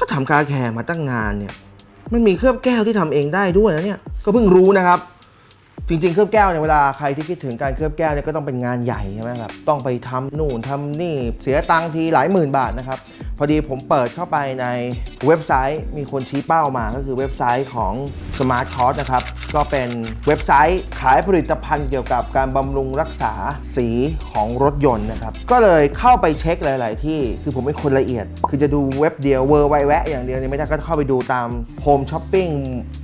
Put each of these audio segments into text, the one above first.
ก็ทำคาแคร์มาตั้งนานเนี่ย มันมีเคลือบแก้วที่ทำเองได้ด้วยนะเนี่ย ก็เพิ่งรู้นะครับ จริงๆ เคลือบแก้วเนี่ยเวลาใครที่คิดถึงการเคลือบแก้วเนี่ยก็ต้องเป็นงานใหญ่ใช่ไหมครับต้องไปทำนู่นทำนี่เสียตังค์ทีหลายหมื่นบาทนะครับ พอดีผมเปิดเข้าไปในเว็บไซต์มีคนชี้เป้ามาก็คือเว็บไซต์ของ Smart c o s นะครับ ก็เป็นเว็บไซต์ขายผลิตภัณฑ์เกี่ยวกับการบำรุงรักษาสีของรถยนต์นะครับ ก็เลยเข้าไปเช็คหลาย ๆ ที่คือผมเป็นคนละเอียด คือจะดูเว็บเดียวเวอร์ไวแวะอย่างเดียวเนี่ยไม่ได้ก็เข้าไปดูตาม Home Shopping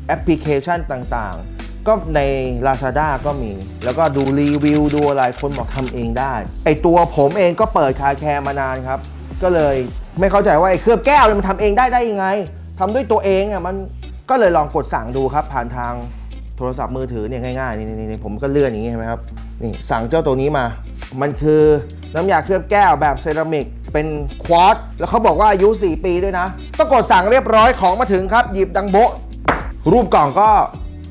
แอปพลิเคชันต่างๆ ก็ใน Lazada ก็มี แล้วก็ดูรีวิวดูอะไรคนบอกทำเองได้ ไอตัวผมเองก็เปิดคาแคร์มานานครับ ก็เลยไม่เข้าใจว่าไอเคลือบแก้วเนี่ยมันทำเองได้ได้ยังไงทำด้วยตัวเองอะมันก็เลยลองกดสั่งดูครับ ผ่านทางโทรศัพท์มือถือเนี่ยง่ายๆนี่นี่ผมก็เลื่อนอย่างนี้ใช่ไหมครับนี่สั่งเจ้าตัวนี้มา มันคือน้ำยาเคลือบแก้วแบบเซรามิกเป็นควอตแล้วเขาบอกว่าอายุ 4 ปีด้วยนะก็กดสั่งเรียบร้อยของมาถึงครับ หยิบดังโบรูปกล่องก็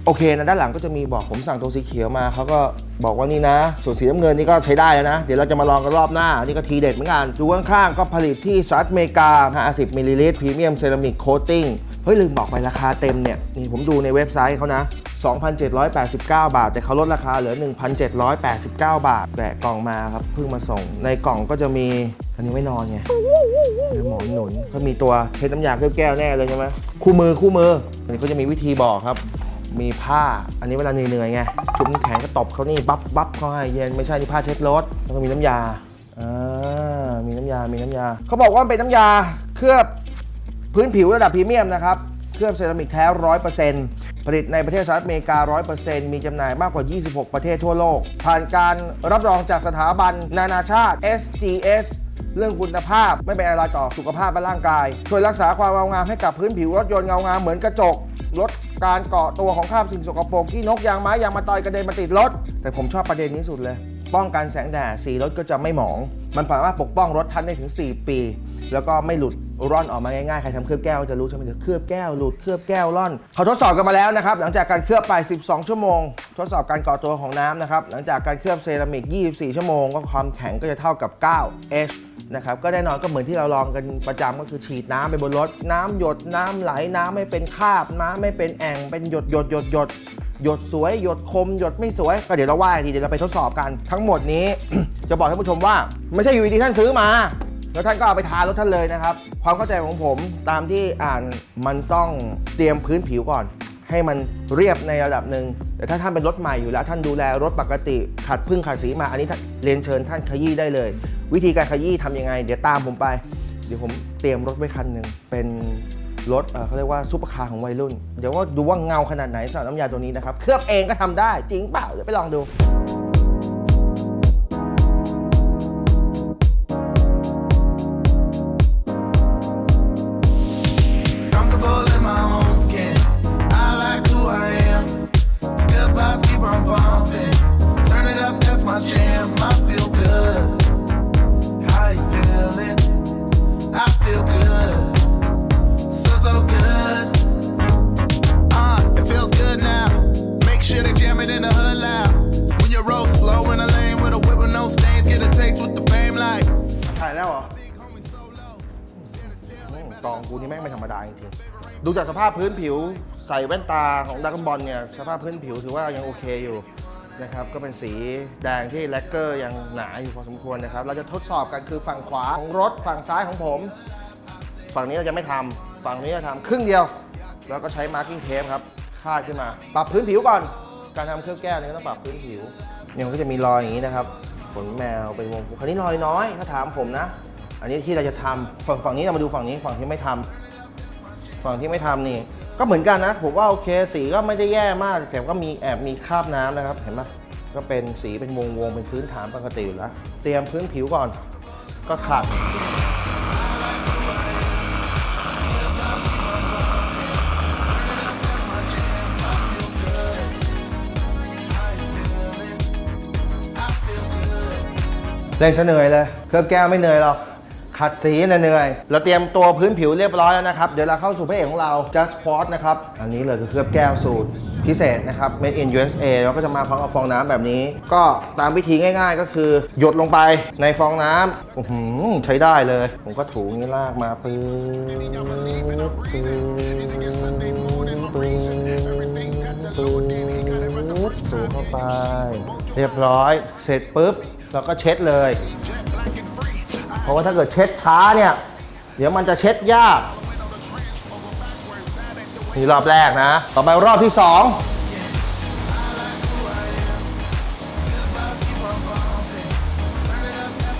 โอเคนะด้านหลังก็จะมีบอกผมสั่งตัวสีเขียวมาเขาก็บอกว่านี่นะ ส่วนสีน้ำเงินนี่ก็ใช้ได้แล้วนะ เดี๋ยวเราจะมาลองกันรอบหน้า นี่ก็ทีเด็ดเหมือนกันดูข้างๆก็ผลิตที่สหรัฐอเมริกา 50มิลลิลิตรพรีเมียมเซรามิกโคตติ้งเฮ้ยลืมบอกไปราคาเต็มเนี่ยนี่ผมดูในเว็บไซต์เขานะ 2,789 บาท แต่เขาลดราคาเหลือ 1,789 บาทแกะกล่องมาครับเพิ่งมาส่ง ในกล่องก็จะมีอันนี้ไว้นอนไงมีหมอนหนุนก็มีตัวเทน้ำยาเคลือบแก้วแน่เลยใช่ไหมคู่มือคู่มืออันนี้เขาจะมีวิธีบอกครับ มีผ้า อันนี้เวลาเหนื่อยๆไง จุ่มแข็งก็ตบเขานี่บับบับเขาให้เย็นไม่ใช่นี่ผ้าเช็ดรถแล้วก็มีน้ำยาอ่ามีน้ำยา มีน้ำยา เขาบอกว่าเป็นน้ำยาเคลือบพื้นผิวระดับพรีเมียมนะครับ เคลือบเซรามิกแท้ร้อยเปอร์เซ็นต์ผลิตในประเทศสหรัฐอเมริการ้อยเปอร์เซ็นต์มีจำหน่ายมากกว่า 26 ประเทศทั่วโลก ผ่านการรับรองจากสถาบันนานาชาติ SGS เรื่องคุณภาพไม่เป็นอะไรต่อสุขภาพและร่างกาย ช่วยรักษาความเงางามให้กับพื้นผิวรถยนต์เงางามเหมือนกระจกลด การเกาะตัวของคราบสิ่งสกปรกที่นกยางไม้ยางมาตอยกระเด็นมาติดรถ แต่ผมชอบประเด็นนี้สุดเลย ป้องกันแสงแดดสีรถก็จะไม่หมอง มันสามารถปกป้องรถท่านได้ถึง 4 ปี แล้วก็ไม่หลุด ร่อนออกมาง่ายๆ ใครทำเคลือบแก้วจะรู้ใช่ไหมเดี๋ยวเคลือบแก้วหลุดเคลือบแก้วร่อนเขาทดสอบกันมาแล้วนะครับ หลังจากการเคลือบไป 12 ชั่วโมง ทดสอบการก่อตัวของน้ำนะครับ หลังจากการเคลือบเซรามิก 24 ชั่วโมง ก็ความแข็งก็จะเท่ากับ 9 H นะครับก็แน่นอนก็เหมือนที่เราลองกันประจำก็คือฉีดน้ำไปบนรถ น้ำหยดน้ำไหลน้ำไม่เป็นคาบน้ำไม่เป็นแอ่งเป็นหยดหยดหยดหยดหยดสวย หยดคม หยดไม่สวย ก็เดี๋ยวเราว่าอีกทีเดี๋ยวเราไปทดสอบกัน ทั้งหมดนี้ จะบอกท่านผู้ชมว่า ไม่ใช่อยู่ดีท่านซื้อมา แล้วท่านก็เอาไปทารถท่านเลยนะครับ ความเข้าใจของผมตามที่อ่านมันต้องเตรียมพื้นผิวก่อน ให้มันเรียบในระดับหนึ่งแต่ถ้าท่านเป็นรถใหม่อยู่แล้ว ท่านดูแลรถปกติขัดพึ่งขัดสีมาอันนี้เรียนเชิญท่านขยี้ได้เลย วิธีการขยี้ทำยังไง เดี๋ยวตามผมไป เดี๋ยวผมเตรียมรถไว้คันหนึ่งเป็นรถเเขาเรียกว่าซุปเปอร์คาร์ของวัยรุ่น เดี๋ยวว่าดูว่าเงาขนาดไหนสำหรับน้ำยาตัวนี้นะครับ เคลือบเองก็ทำได้จริงเปล่า เดี๋ยวไปลองดู still. อืมกองกูนี่แม่งไม่ธรรมดาจริงๆดูจากสภาพพื้นผิวใส่แว่นตาของดักบอลเนี่ยสภาพพื้นผิวถือว่ายังโอเคอยู่นะครับก็เป็นสีแดงที่แลกเกอร์ยังหนาอยู่พอสมควรนะครับเราจะทดสอบกันคือฝั่งขวาของรถฝั่งซ้ายของผม ฝั่งนี้เราจะไม่ทำฝั่งนี้จะทำครึ่งเดียว แล้วก็ใช้มาร์กิ้งเทปครับคาดขึ้นมา ปรับพื้นผิวก่อน การทำเครื่องแก้วเนี่ยก็ต้องปรับพื้นผิวเนี่ยก็จะมีรอยอย่างนี้นะครับขนแมวเป็นวงคราวนี้รอยน้อยถ้าถามผมนะ อันนี้ที่เราจะทำฝั่งฝั่งนี้เรามาดูฝั่งนี้ฝั่งที่ไม่ทำฝั่งที่ไม่ทำนี่ ก็เหมือนกันนะ ผมว่าโอเคสีก็ไม่ได้แย่มาก แต่ก็มีแอบมีคราบน้ำนะครับ เห็นปะก็เป็นสีเป็นวงวงเป็นพื้นฐานปกติอยู่แล้ว เตรียมพื้นผิวก่อน ก็ขัดเล่นเหนื่อยเลย เคลือบแก้วไม่เหนื่อยหรอก ขัดสีเหนื่อยเราเตรียมตัวพื้นผิวเรียบร้อยแล้วนะครับ เดี๋ยวเราเข้าสู่พระเอกของเรา Just p o t นะครับ อันนี้เลยคือเคลือบแก้วสูตรพิเศษนะครับ Made in USA แล้วก็จะมาพร้อมกับฟองน้ำแบบนี้ ก็ตามวิธีง่ายๆ ก็คือ หยดลงไปในฟองน้ำใช้ได้เลย ผมก็ถูงี้ลากมาปื๊ดสูเข้าไป เรียบร้อย เสร็จปุ๊บเราก็เช็ดเลย เพราะว่าถ้าเกิดเช็ดช้าเนี่ย เดี๋ยวมันจะเช็ดยากนี่รอบแรกนะ ต่อไปรอบที่สอง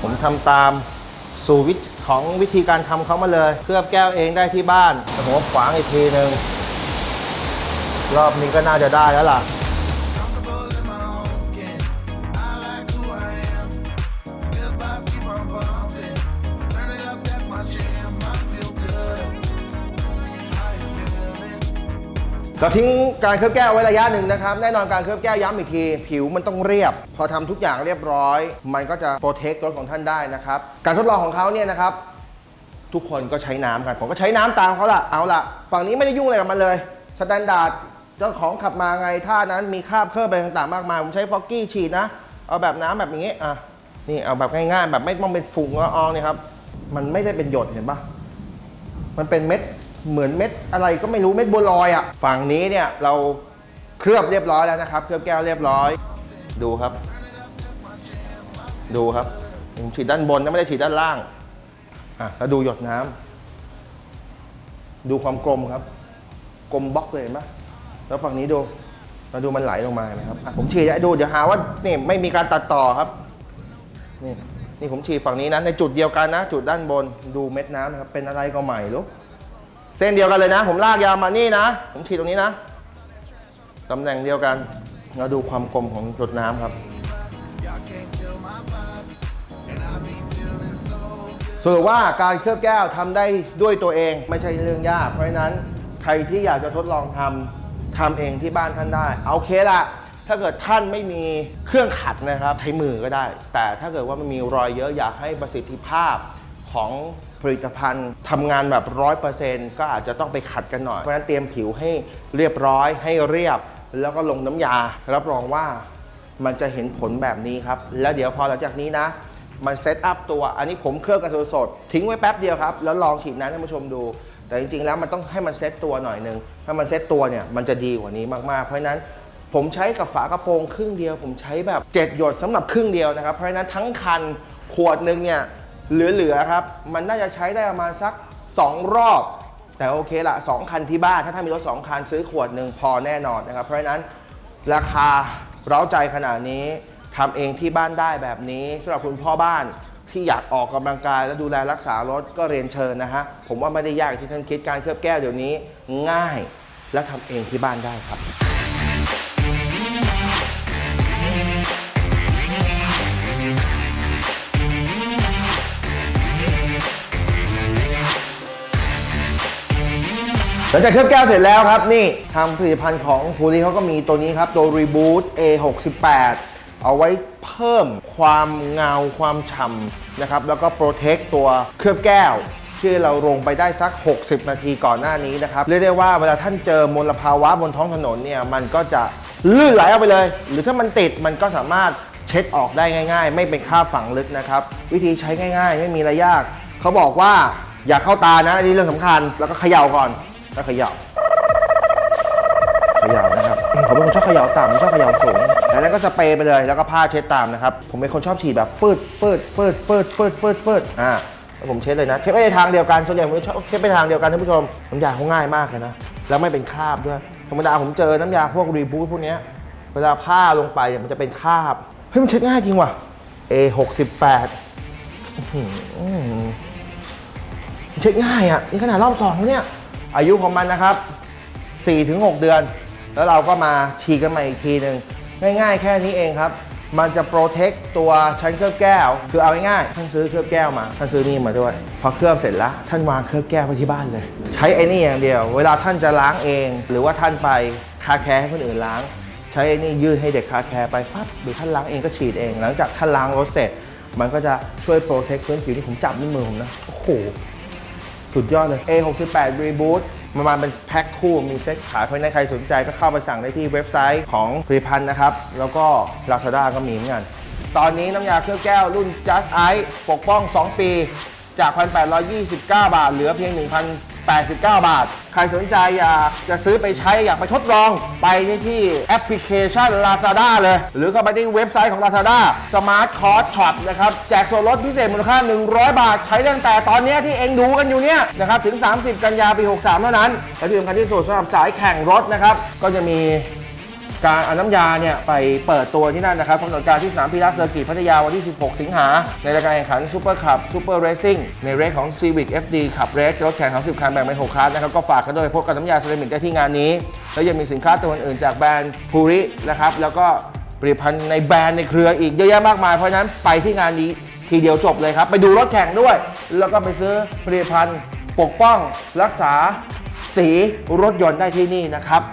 ผมทำตามสูตรวิของวิธีการทำเขามาเลย เคลือบแก้วเองได้ที่บ้านแต่ผมขวางอีกทีหนึ่งรอบนี้ก็น่าจะได้แล้วล่ะ เราทิ้งการเคลือบแก้วไว้ระยะหนึ่งนะครับ แน่นอนการเคลือบแก้วย้ำอีกที ผิวมันต้องเรียบ พอทำทุกอย่างเรียบร้อย มันก็จะโปรเทครถของท่านได้นะครับ การทดลองของเขาเนี่ยนะครับ ทุกคนก็ใช้น้ำกัน ผมก็ใช้น้ำตามเขาละเอาละฝั่งนี้ไม่ได้ยุ่งอะไรกับมันเลยสแตนดาร์ดเจ้าของขับมาไงท่านั้นมีคราบเคลือบอะไรต่างๆมากมายผมใช้ฟอกกี้ฉีดนะเอาแบบน้ำแบบอย่างงี้อะนี่เอาแบบง่ายๆ แบบไม่ต้องเป็นฝุ่งละอองเนี่ยครับมันไม่ได้เป็นหยดเห็นปะมันเป็นเม็ด เหมือนเม็ดอะไรก็ไม่รู้เม็ดบัวลอยอะ่ะฝั่งนี้เนี่ยเราเคลือบเรียบร้อยแล้วนะครับ เคลือบแก้วเรียบร้อย ดูครับ ดูครับผมฉีดด้านบนนะไม่ได้ฉีดด้านล่างอะแล้วดูหยดน้ำดูความกลมครับ กลมบล็อกเลยเห็นไหมแล้วฝั่งนี้ดูมาดูมันไหลลงมานไหมครับผมฉีดให้ดูเดี๋ยวหาว่านี่ไม่มีการตัดต่อครับนี่นี่ผมฉีดฝั่งนี้นะในจุดเดียวกันนะ จุดด้านบนดูเม็ดน้ำนะครับเป็นอะไรก็ใหม่รู้ เส้นเดียวกันเลยนะ ผมลากยาวมานี่นะ ผมฉีดตรงนี้นะตำแหน่งเดียวกัน เราดูความกลมของหยดน้ำครับสรุปว่าการเคลือบแก้วทำได้ด้วยตัวเองไม่ใช่เรื่องยาก เพราะฉะนั้นใครที่อยากจะทดลองทำทำเองที่บ้านท่านได้ เอาเคละถ้าเกิดท่านไม่มีเครื่องขัดนะครับ ใช้มือก็ได้ แต่ถ้าเกิดว่ามันมีรอยเยอะอยากให้ประสิทธิภาพ ของผลิตภัณฑ์ทำงานแบบร้อยเปอร์เซ็นต์ก็อาจจะต้องไปขัดกันหน่อย เพราะฉะนั้นเตรียมผิวให้เรียบร้อยให้เรียบ แล้วก็ลงน้ำยา รับรองว่ามันจะเห็นผลแบบนี้ครับ แล้วเดี๋ยวพอหลังจากนี้นะ มันเซตอัพตัวอันนี้ผมเคลือบกันสดๆทิ้งไว้แป๊บเดียวครับ แล้วลองฉีดน้ำให้ท่านผู้ชมดู แต่จริงๆแล้วมันต้องให้มันเซตตัวหน่อยหนึ่งถ้ามันเซตตัวเนี่ยมันจะดีกว่านี้มากๆ เพราะฉะนั้นผมใช้กับฝากระโปรงครึ่งเดียว ผมใช้แบบ 7 หยดสำหรับครึ่งเดียวนะครับ เพราะฉะนั้นทั้งคันขวดหนึ่งเนี่ย เหลือๆครับ มันน่าจะใช้ได้ประมาณสัก 2 รอบ แต่โอเคละ2คันที่บ้านถ้าท่านมีรถ 2 คันซื้อขวดหนึ่งพอแน่นอนนะครับ เพราะฉะนั้นราคาเร้าใจขนาดนี้ทำเองที่บ้านได้แบบนี้สำหรับคุณพ่อบ้านที่อยากออกกำลังกายและดูแลรักษารถก็เรียนเชิญนะฮะ ผมว่าไม่ได้ยากอย่างที่ท่านคิดการเคลือบแก้วเดี๋ยวนี้ ง่ายและทำเองที่บ้านได้ครับ หลังจากเคลือบแก้วเสร็จแล้วครับนี่ทางผลิตภัณฑ์ของภูริเขาก็มีตัวนี้ครับตัว Reboot A68 เอาไว้เพิ่มความเงาความฉ่ำนะครับแล้วก็โปรเทคตัวเคลือบแก้วที่เราลงไปได้สัก 60 นาทีก่อนหน้านี้นะครับเรียกได้ว่าเวลาท่านเจอมลภาวะบนท้องถนนเนี่ยมันก็จะลื่นไหลออกไปเลย หรือถ้ามันติดมันก็สามารถเช็ดออกได้ง่าย ๆ ไม่เป็นคราบฝังลึกนะครับ วิธีใช้ง่าย ๆ ไม่มีอะไรยาก เขาบอกว่าอย่าเข้าตานะอันนี้เรื่องสำคัญแล้วก็เขย่าก่อน แล้วเขย่าเขย่านะครับ ผมเป็นคนชอบเขย่าต่ำชอบเขย่าสูงแล้วนั้นก็สเปรย์ไปเลยแล้วก็ผ้าเช็ดตามนะครับ ผมเป็นคนชอบฉีดแบบฟืดฟืดฟืดฟืดฟืดฟืดฟืดอ่าแล้วผมเช็ดเลยนะเช็ดไปในทางเดียวกันส่วนใหญ่ผมจะชอบเช็ดไปทางเดียวกันท่านผู้ชมน้ำยาเขาง่ายมากเลยนะแล้วไม่เป็นคราบด้วยธรรมดาผมเจอน้ำยาพวกรีบูทพวกนี้เวลาผ้าลงไปมันจะเป็นคราบเฮ้ยมันเช็ดง่ายจริงว่ะ A 6 8อื้อหือเช็คง่ายอะนี่ขนาดรอบสองเนี่ย อายุของมันนะครับ 4-6 เดือน แล้วเราก็มาฉีกันใหม่อีกทีหนึ่งง่ายๆ แค่นี้เองครับ มันจะโปรเทคตัวชั้นเคลือบแก้ว คือเอาง่ายๆท่านซื้อเคลือบแก้วมา ท่านซื้อนี่มาด้วย พอเคลือบเสร็จแล้วท่านวางเคลือบแก้วไว้ที่บ้านเลย ใช้ไอ้นี่อย่างเดียว เวลาท่านจะล้างเอง หรือว่าท่านไปคาแคร์ให้คนอื่นล้าง ใช้ไอ้นี่ยื่นให้เด็กคาแคร์ไปฟับหรือท่านล้างเองก็ฉีดเอง หลังจากท่านล้างรถเสร็จ มันก็จะช่วยโปรเทคพื้นผิวที่ผมจับด้วยมือผมนะ โอ้โห สุดยอดเลย A68 Reboot มันมาเป็นแพ็คคู่มีเซ็ตขายเพราะนั้นใครสนใจก็เข้าไปสั่งได้ที่เว็บไซต์ของผลิตภัณฑ์นะครับ แล้วก็ Lazada ก็มีเหมือนกัน ตอนนี้น้ำยาเคลือบแก้วรุ่น Just Ice ปกป้อง 2 ปี จาก 1,829 บาท เหลือเพียง 89 บาท ใครสนใจอยากจะซื้อไปใช้อยากไปทดลอง ไปที่แอปพลิเคชัน Lazada เลย หรือเข้าไปที่เว็บไซต์ของ Lazada Smart Cost Shop นะครับ แจกส่วนลดพิเศษมูลค่า 100 บาท ใช้ตั้งแต่ตอนนี้ที่เองดูกันอยู่เนี่ยนะครับถึง 30 กันยาปี 63 เท่านั้นและที่สำคัญที่สุดสำหรับสายแข่งรถนะครับก็จะมี การเอาน้ำยาเนี่ยไปเปิดตัวที่นั่นนะครับกำหนดการที่สนามพีระเซอร์กิตพัทยาวันที่ 16 สิงหา ในรายการแข่งขันซูเปอร์คัพซูเปอร์เรซิ่งในเรสของ Civic FD ขับเรสรถแข่ง 30 คันแบ่งเป็น 6คลาสนะครับก็ฝากกันด้วยพบกับน้ำยาเซรามิกได้ที่งานนี้ แล้วยังมีสินค้าตัวอื่นๆจากแบรนด์พูรินะครับแล้วก็ผลิตภัณฑ์ในแบรนด์ในเครืออีกเยอะแยะมากมายเพราะฉะนั้นไปที่งานนี้ทีเดียวจบเลยครับ ไปดูรถแข่งด้วย แล้วก็ไปซื้อผลิตภัณฑ์ปกป้องรักษาสีรถยนต์ได้ที่นี่นะครับ